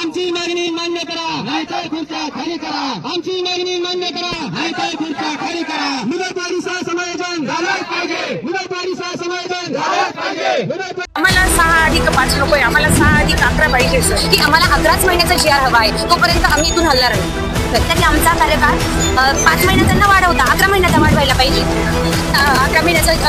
आमची मागणी मान्य करा. नाहीतर खुर्च्या खाली करा. आमची मागणी मान्य करा. नाहीतर खुर्च्या खाली करा. मुदतवारीचा समायोजन झालंच पाहिजे. मुदतवारीचा समायोजन झालंच पाहिजे. आम्हाला सहा अधिक पाच लोक आहे आम्हाला सहा अधिक अकरा पाहिजे सर. की आम्हाला अकराच महिन्याचा जी आर हवा आहे. तोपर्यंत आम्ही इथून हल्ला राहील तरी आमचा कार्यकाळ पाच महिन्याचा न वाढवता. अकरा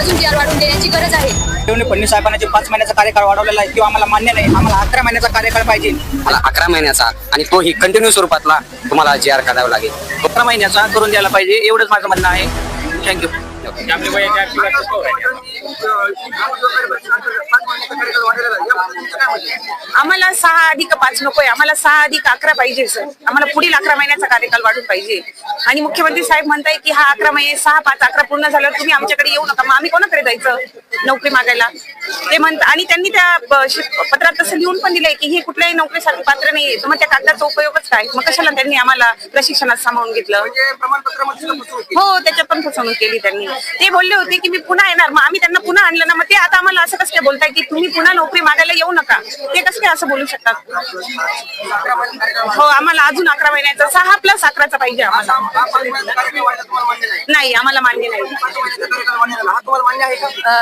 अजून जी आर वाढवून देण्याची गरज आहे. देवेंद्र फडणवीस साहेबांना जे पाच महिन्याचा कार्यकाळ वाढवलेला आहे किंवा आम्हाला मान्य नाही आम्हाला अकरा महिन्याचा कार्यकाळ पाहिजे. मला अकरा महिन्याचा आणि तोही कंटिन्यू स्वरूपातला तुम्हाला जी आर काढावा लागेल. अकरा महिन्याचा करून द्यायला पाहिजे एवढंच माझं म्हणणं आहे. थँक्यू आम्हाला सहा अधिक पाच नको आहे आम्हाला सहा अधिक अकरा पाहिजे सर. आम्हाला पुढील अकरा महिन्याचा कार्यकाल वाढून पाहिजे. आणि मुख्यमंत्री साहेब म्हणताय की हा अकरा महिने सहा पाच अकरा पूर्ण झाल्यावर तुम्ही आमच्याकडे येऊ नका. मग आम्ही कोणाकडे जायचं नोकरी मागायला? ते म्हणतात आणि त्यांनी त्या पत्रात तसं लिहून पण दिलंय की हे कुठल्याही नोकरीसाठी पात्र नाहीये. तर मग त्या कागदाचा उपयोगच काय? मग कशाला त्यांनी आम्हाला प्रशिक्षणात सामावून घेतलं? हो त्याच्यात पण फसवणूक केली त्यांनी. ते बोलले होते की मी पुन्हा येणार. मग आम्ही त्यांना पुन्हा आणलं ना मग ते आता आम्हाला असं कसं काय बोलताय की तुम्ही पुन्हा नोकरी मागायला येऊ नका? ते कसं काय असं बोलू शकतात हो आम्हाला अजून अकरा महिन्याचा सहा प्लस अकराचा पाहिजे आम्हाला. नाही आम्हाला मान्य नाही.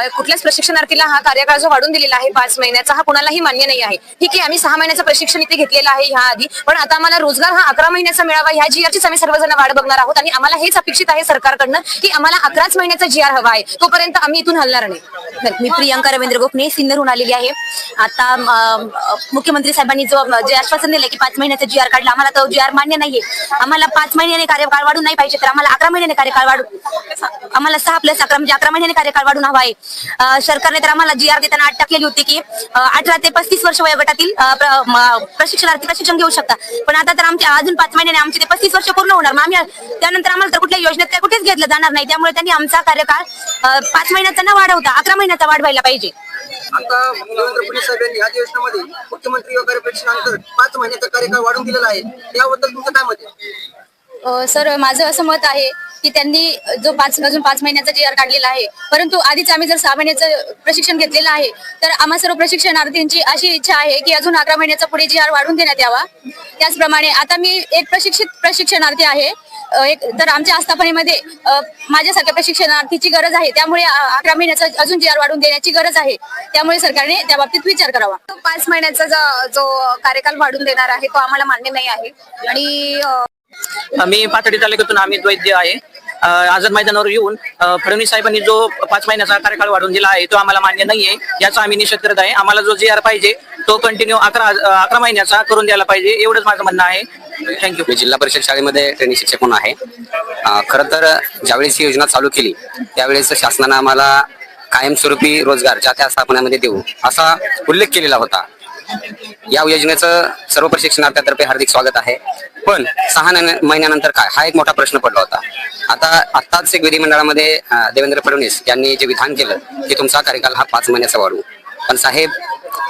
कुठल्याच प्रशिक्षणार्थीला हा कार्यकाळ जो वाढून दिलेला आहे पाच महिन्याचा हा कुणालाही मान्य नाही आहे. ठीक आहे आम्ही सहा महिन्याचं प्रशिक्षण इथे घेतलेलं आहे ह्या आधी पण आता आम्हाला रोजगार हा अकरा महिन्याचा मिळावा ह्या जी आरचीच आम्ही सर्वजण वाढ बघणार आहोत आणि आम्हाला हेच अपेक्षित आहे सरकारकडनं की आम्हाला अकराच महिन्याचा जीआर हवा आहे. तोपर्यंत आम्ही इथून हलणार नाही मी प्रियांका रवींद्र गोखणे सिन्नरहून आलेली आहे. आता मुख्यमंत्री साहेबांनी जो जे आश्वासन दिलं की पाच महिन्याचा जी आर काढला आम्हाला तो जी आर मान्य नाहीये. आम्हाला पाच महिन्याने कार्यकाळ वाढून नाही पाहिजे तर आम्हाला अकरा महिन्याने कार्यकाळ वाढून आम्हाला सहा प्लस अकरा म्हणजे अकरा महिन्याने कार्यकाळ वाढून हवा आहे. सरकारने तर आम्हाला जी आर देताना आठ टाकलेली होती की अठरा ते पस्तीस वर्ष वयोगटातील प्रशिक्षणार्थी प्रशिक्षण घेऊ शकता. पण आता तर आमच्या अजून पाच महिन्याने आमचे ते पस्तीस वर्ष पूर्ण होणार. मग आम्ही त्यानंतर आम्हाला तर कुठल्या योजनेत काय कुठेच घेतलं जाणार नाही. त्यामुळे त्यांनी आमचा कार्यकाळ पाच महिन्याचा न वाढवता अकरा महिन्याचा वाढवायला पाहिजे. आता देवेंद्र फडणवीस साहेबांनी या योजनेमध्ये मुख्यमंत्री व पाच महिन्याचा कार्यकाळ वाढून दिलेला आहे. याबद्दल तुमचं काय मत आहे? अ, सर माझं असं मत आहे की त्यांनी जो पाच अजून पाच महिन्याचा जी आर काढलेला आहे परंतु आधीच आम्ही जर सहा महिन्याचं प्रशिक्षण घेतलेलं आहे तर आम्हा सर्व प्रशिक्षणार्थींची अशी इच्छा आहे की अजून अकरा महिन्याचा पुढे जी आर वाढून देण्यात यावा. त्याचप्रमाणे आता मी एक प्रशिक्षित प्रशिक्षणार्थी आहे. एक तर आमच्या आस्थापनेमध्ये माझ्यासारख्या प्रशिक्षणार्थीची गरज आहे. त्यामुळे अकरा महिन्याचा अजून जी आर वाढून देण्याची गरज आहे त्यामुळे सरकारने त्या बाबतीत विचार करावा. पाच महिन्याचा जो- जो कार्यकाल वाढून देणार आहे तो आम्हाला मान्य नाही आहे. आणि अ, मी पाथर्डी तालुक्यातून अमित वैद्य आहे आझाद मैदानावर येऊन फडणवीस साहेबांनी जो पाच महिन्याचा कार्यकाळ वाढवून दिला आहे तो आम्हाला मान्य नाहीये. याचा आम्ही निषेध करत आहे. आम्हाला जो जी आर पाहिजे तो कंटिन्यू अकरा अकरा महिन्याचा करून द्यायला पाहिजे एवढंच माझं म्हणणं आहे. थँक्यू मी जिल्हा परिषद शाळेमध्ये ट्रेनिंग शिक्षक म्हणून आहे. खरं तर ज्यावेळेस ही योजना चालू केली त्यावेळेस शासनानं आम्हाला कायमस्वरूपी रोजगार ज्या त्या स्थापनामध्ये देऊ असा उल्लेख केलेला होता. या योजनेचं सर्व प्रशिक्षणार्थ्यातर्फे हार्दिक स्वागत आहे. पण सहा न- महिन्यानंतर काय? हा एक मोठा प्रश्न पडला होता. आता आत्ताच एक विधिमंडळामध्ये देवेंद्र फडणवीस यांनी जे विधान केलं की तुमचा कार्यकाल हा पाच महिन्याचा वाढवू. पण साहेब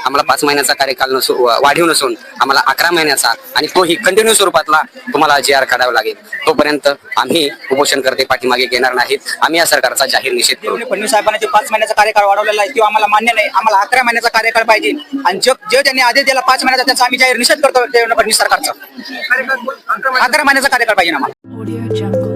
आम्हाला पाच महिन्याचा कार्यकाल नसू वाढीव नसून आम्हाला अकरा महिन्याचा आणि तोही कंटिन्यू स्वरूपातला तुम्हाला जी आर काढावा लागेल. तोपर्यंत आम्ही उपोषण करते पाठीमागे घेणार नाहीत. आम्ही या सरकारचा जाहीर निषेध करू. फडणवीस साहेबांना जे पाच महिन्याचा कार्यकाळ वाढवलेला आहे तो आम्हाला मान्य नाही. आम्हाला अकरा महिन्याचा कार्यकाळ पाहिजे. आणि जो जे त्यांनी आदेश दिला पाच महिन्याचा त्याचा आम्ही जाहीर निषेध करतो फडणवीस सरकारचा अकरा महिने- अकरा महिन्याचा कार्यकाळ पाहिजे आम्हाला.